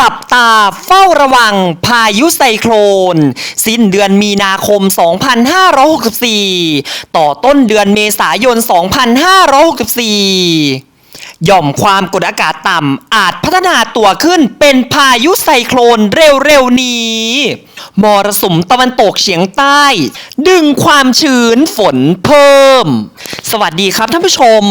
จับตาเฝ้าระวังพายุไซโครน สิ้นเดือนมีนาคม 2564 ต่อต้นเดือนเมษายน 2564 หย่อมความกดอากาศต่ำอาจพัฒนาตัวขึ้นเป็นพายุไซโครนเร็วๆนี้ มรสุมตะวันตกเฉียงใต้ ดึงความชื้นฝนเพิ่ม สวัสดีครับท่านผู้ชม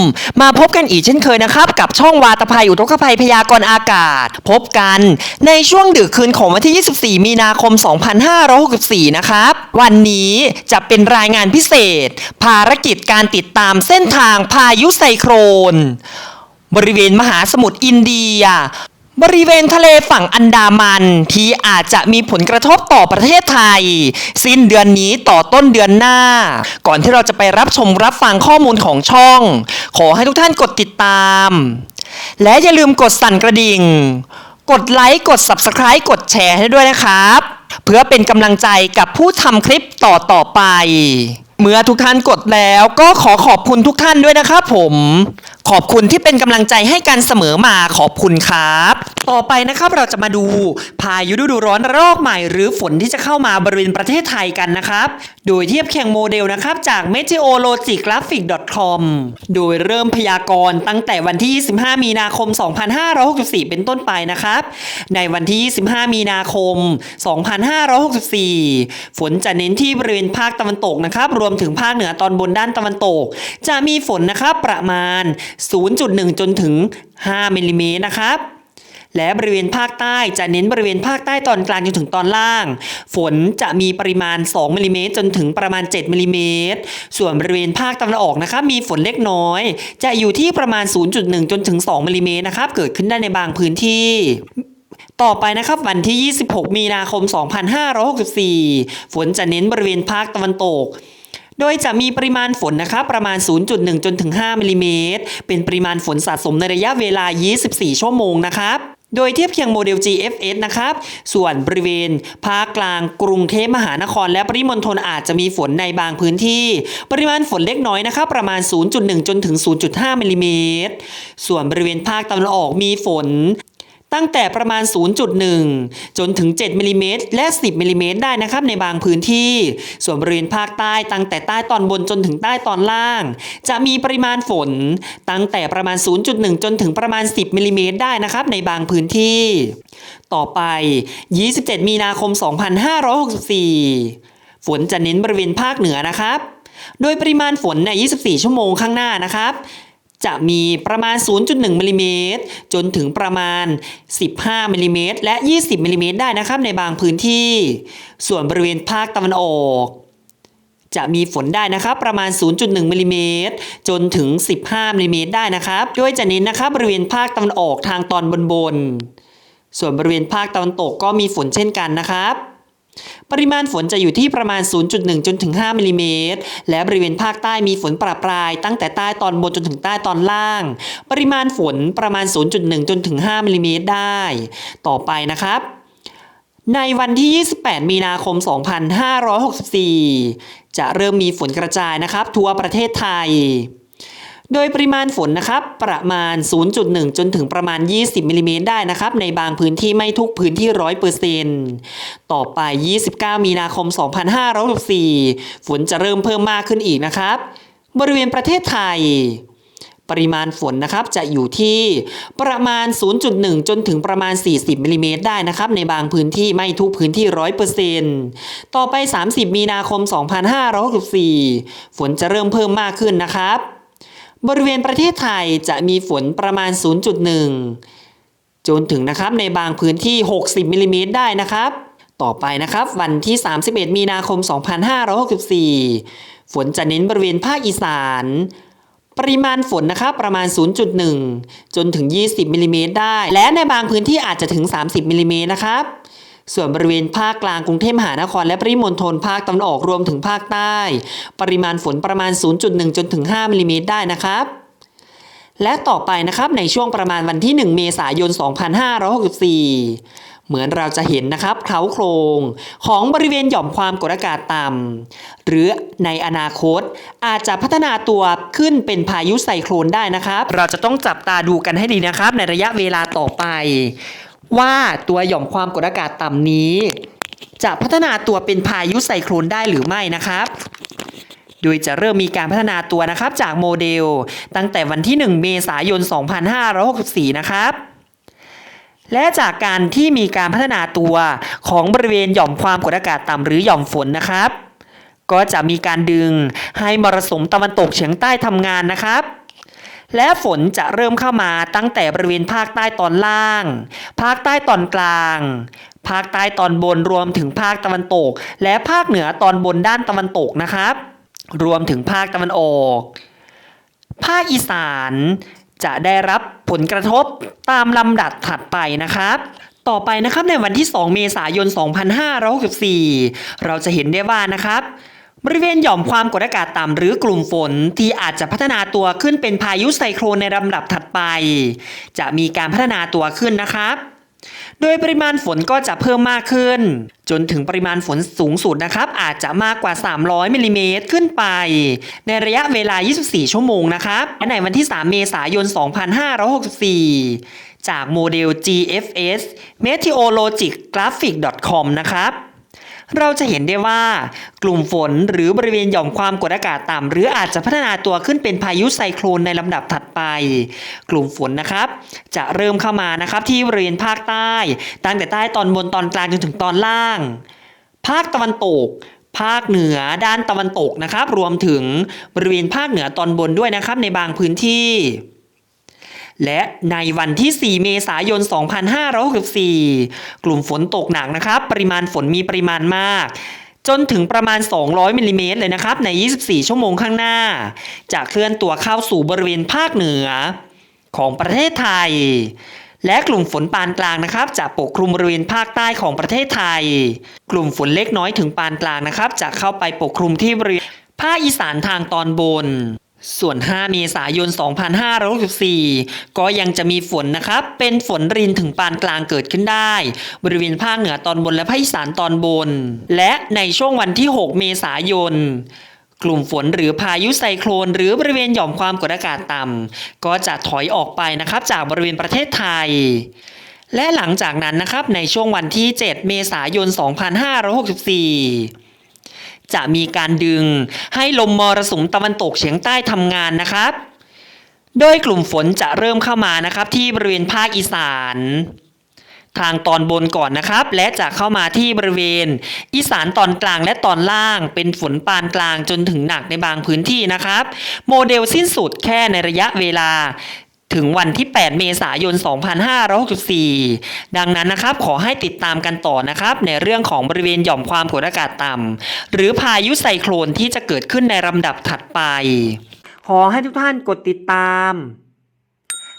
มาพบกันอีกเช่นเคยนะครับ กับช่องวาตภัยอุทกภัยพยากรณ์อากาศ พบกันในช่วงดึกคืนของวันที่ 24 มีนาคม 2564 นะครับ วันนี้จะเป็นรายงานพิเศษ ภารกิจการติดตามเส้นทางพายุไซโครน บริเวณมหาสมุทรอินเดีย บริเวณทะเลฝั่งอันดามันที่อาจจะมีผลกระทบต่อประเทศไทย สิ้นเดือนนี้ต่อต้นเดือนหน้า ก่อนที่เราจะไปรับชมรับฟังข้อมูลของช่อง ขอให้ทุกท่านกดติดตาม และอย่าลืมกดสั่นกระดิ่ง กดไลค์กด Subscribe กดแชร์ให้ด้วยนะครับ เพื่อเป็นกำลังใจกับผู้ทำคลิปต่อต่อไป เมื่อทุกท่านกดแล้วก็ขอขอบคุณทุกท่านด้วยนะครับผม ขอบคุณที่เป็นกำลังใจให้กันเสมอมาขอบคุณครับ ต่อไปนะครับเราจะมาดูพายุฤดูร้อนระลอกใหม่ หรือฝนที่จะเข้ามาบริเวณประเทศไทยกันนะครับ โดยเทียบเคียงโมเดลนะครับจาก meteorologigraphic.com โดยเริ่มพยากรณ์ตั้งแต่วันที่ 25 มีนาคม 2564 เป็นต้นไปนะครับ ในวันที่ 25 มีนาคม 2564 ฝนจะเน้นที่บริเวณภาคตะวันตกนะครับ รวมถึงภาคเหนือตอนบนด้านตะวันตก จะมีฝนนะครับประมาณ 0.1 จนถึง 5มิลลิเมตรนะครับ และบริเวณภาคใต้จะเน้นบริเวณภาคใต้ตอนกลางจนถึงตอนล่าง ฝนจะมีปริมาณ 2มิลลิเมตรจนถึงประมาณ 7มิลลิเมตรส่วนบริเวณภาคตะวันออกนะครับมีฝนเล็กน้อย จะอยู่ที่ประมาณ 0.1 จนถึง 2มิลลิเมตรนะครับเกิดขึ้นได้ในบางพื้นที่ต่อไปนะครับวันที่ 26 มีนาคม 2564 ฝนจะเน้นบริเวณภาคตะวันตก โดยจะมีปริมาณฝนนะครับประมาณ 0.1 จนถึง 5มิลลิเมตร เป็นปริมาณฝนสะสมในระยะเวลา 24 ชั่วโมงนะครับ โดยเทียบเคียงโมเดล GFS นะครับ ส่วนบริเวณภาคกลางกรุงเทพมหานคร และปริมณฑลอาจจะมีฝนในบางพื้นที่ ปริมาณฝนเล็กน้อยนะครับ ประมาณ 0.1 จนถึง 0.5มิลลิเมตร ส่วนบริเวณภาคตะวันออกมีฝน ตั้งแต่ประมาณ 0.1 จนถึง 7มิลลิเมตรและ 10มิลลิเมตรได้นะครับในบางพื้นที่ ส่วนบริเวณภาคใต้ตั้งแต่ใต้ตอนบนจนถึงใต้ตอนล่าง จะมีปริมาณฝน ตั้งแต่ประมาณ 0.1 จนถึงประมาณ 10มิลลิเมตรได้นะครับในบางพื้นที่ ต่อไป 27 มีนาคม 2564 ฝนจะเน้นบริเวณภาคเหนือนะครับ โดยปริมาณฝนใน 24 ชั่วโมงข้างหน้านะครับ จะมีประมาณ 0.1มิลลิเมตรจนถึงประมาณ 15มิลลิเมตรและ 20มิลลิเมตรได้นะครับในบางพื้นที่ ส่วนบริเวณภาคตะวันออก จะมีฝนได้นะครับประมาณ 0.1มิลลิเมตรจนถึง 15มิลลิเมตรได้นะครับ โดยจะเน้นนะครับบริเวณภาคตะวันออกทางตอนบนบน ส่วนบริเวณภาคตะวันตกก็มีฝนเช่นกันนะครับ ปริมาณฝนจะอยู่ที่ประมาณ 0.1 จนถึง 5มิลลิเมตร และบริเวณภาคใต้มีฝนประปราย ตั้งแต่ใต้ตอนบนจนถึงใต้ตอนล่าง ปริมาณฝนประมาณ 0.1 จนถึง 5มิลลิเมตรได้ ต่อไปนะครับ ในวันที่ 28 มีนาคม 2564 จะเริ่มมีฝนกระจายนะครับ ทั่วประเทศไทย โดยปริมาณฝนนะครับประมาณ 0.1 จนถึงประมาณ 20มิลลิเมตรได้นะครับ ในบางพื้นที่ไม่ทุกพื้นที่ 100%ต่อไป 29 มีนาคม 2564 ฝนจะเริ่มเพิ่มมากขึ้นอีกนะครับ บริเวณประเทศไทยปริมาณฝนนะครับจะอยู่ที่ประมาณ 0.1 จนถึงประมาณ 40มิลลิเมตรได้นะครับในบางพื้นที่ไม่ทุกพื้นที่ 100%ต่อไป 30 มีนาคม 2564 ฝนจะเริ่มเพิ่มมากขึ้นนะครับ บริเวณประเทศไทยจะมีฝนประมาณ 0.1 จนถึงนะครับในบางพื้นที่ 60มิลลิเมตรได้นะครับ ต่อไปนะครับ วันที่ 31 มีนาคม 2564 ฝนจะเน้นบริเวณภาคอีสาน ปริมาณฝนนะครับประมาณ 0.1 จนถึง 20มิลลิเมตรได้ และในบางพื้นที่อาจจะถึง 30มิลลิเมตรนะครับ ส่วนบริเวณภาคกลางกรุงเทพมหานครและปริมณฑลภาคตะวันออกรวมถึงภาคใต้ ปริมาณฝนประมาณ 0.1 จนถึง 5มิลลิเมตรได้นะครับและต่อไปนะครับในช่วงประมาณวันที่ 1 เมษายน 2564เหมือนเราจะเห็นนะครับเขาโครงของบริเวณหย่อมความกดอากาศต่ำหรือในอนาคตอาจจะพัฒนาตัวขึ้นเป็นพายุไซโครนได้นะครับ เราจะต้องจับตาดูกันให้ดีนะครับ ในระยะเวลาต่อไป ว่าตัวหย่อมความกดอากาศต่ำนี้ จะพัฒนาตัวเป็นพายุไซโครนได้หรือไม่นะครับ โดยจะเริ่มมีการพัฒนาตัวนะครับจากโมเดล ตั้งแต่วันที่ 1 เมษายน 2564 นะครับและจากการที่มีการพัฒนาตัวของบริเวณหย่อมความกดอากาศต่ำหรือหย่อมฝนนะครับ ก็จะมีการดึงให้มรสุมตะวันตกเฉียงใต้ทำงานนะครับ และฝนจะเริ่มเข้ามาตั้งแต่บริเวณภาคใต้ตอนล่าง ภาคใต้ตอนกลาง ภาคใต้ตอนบนรวมถึงภาคตะวันตก และภาคเหนือตอนบนด้านตะวันตกนะครับ รวมถึงภาคตะวันออก ภาคอีสานจะได้รับผลกระทบตามลำดับถัดไปนะครับต่อไปนะครับในวันที่ 2 เมษายน 2564 เราจะเห็นได้ว่านะครับ บริเวณหย่อมความกดอากาศต่ำหรือกลุ่มฝนที่อาจจะพัฒนาตัวขึ้นเป็นพายุไซโครนในลำดับถัดไป จะมีการพัฒนาตัวขึ้นนะครับ โดยปริมาณฝนก็จะเพิ่มมากขึ้น จนถึงปริมาณฝนสูงสุดนะครับ อาจจะมากกว่า 300มิลลิเมตรขึ้นไป ในระยะเวลา 24 ชั่วโมงนะครับและในวันที่ 3 เมษายน 2564 จากโมเดล GFS Meteorologic Graphic com นะครับ เราจะเห็นได้ว่ากลุ่มฝนหรือบริเวณหย่อมความกดอากาศต่ำหรืออาจจะพัฒนาตัวขึ้นเป็นพายุไซโครนในลำดับถัดไป กลุ่มฝนนะครับ จะเริ่มเข้ามานะครับที่บริเวณภาคใต้ ตั้งแต่ใต้ตอนบนตอนกลางจนถึงตอนล่าง ภาคตะวันตกภาคเหนือด้านตะวันตกนะครับ รวมถึงบริเวณภาคเหนือตอนบนด้วยนะครับในบางพื้นที่ และในวันที่ 4 เมษายน 2564 กลุ่มฝนตกหนักนะครับ ปริมาณฝนมีปริมาณมาก จนถึงประมาณ 200มิลลิเมตรเลยนะครับ ใน 24 ชั่วโมงข้างหน้า จะเคลื่อนตัวเข้าสู่บริเวณภาคเหนือ ของประเทศไทย และกลุ่มฝนปานกลางนะครับ จะปกคลุมบริเวณภาคใต้ของประเทศไทย กลุ่มฝนเล็กน้อยถึงปานกลางนะครับ จะเข้าไปปกคลุมที่บริเวณภาคอีสานทางตอนบน ส่วน 5 เมษายน 2564 ก็ยังจะมีฝนนะครับ เป็นฝนรินถึงปานกลางเกิดขึ้นได้ บริเวณภาคเหนือตอนบนและภาคอีสานตอนบน และในช่วงวันที่ 6 เมษายนกลุ่มฝนหรือพายุไซโครนหรือบริเวณหย่อมความกดอากาศต่ำก็จะถอยออกไปนะครับจากบริเวณประเทศไทย และหลังจากนั้นนะครับในช่วงวันที่ 7 เมษายน 2564 จะมีการดึงให้ลมมรสุมตะวันตกเฉียงใต้ทำงานนะครับ โดยกลุ่มฝนจะเริ่มเข้ามานะครับที่บริเวณภาคอีสานทางตอนบนก่อนนะครับ และจะเข้ามาที่บริเวณ อีสานตอนกลางและตอนล่าง เป็นฝนปานกลางจนถึงหนักในบางพื้นที่นะครับ โมเดลสิ้นสุดแค่ในระยะเวลา ถึงวันที่ 8 เมษายน 2564 ดังนั้นนะครับ ขอให้ติดตามกันต่อนะครับ ในเรื่องของบริเวณหย่อมความกดอากาศต่ำหรือพายุไซโคลนที่จะเกิดขึ้นในลำดับถัดไป ขอให้ทุกท่านกดติดตาม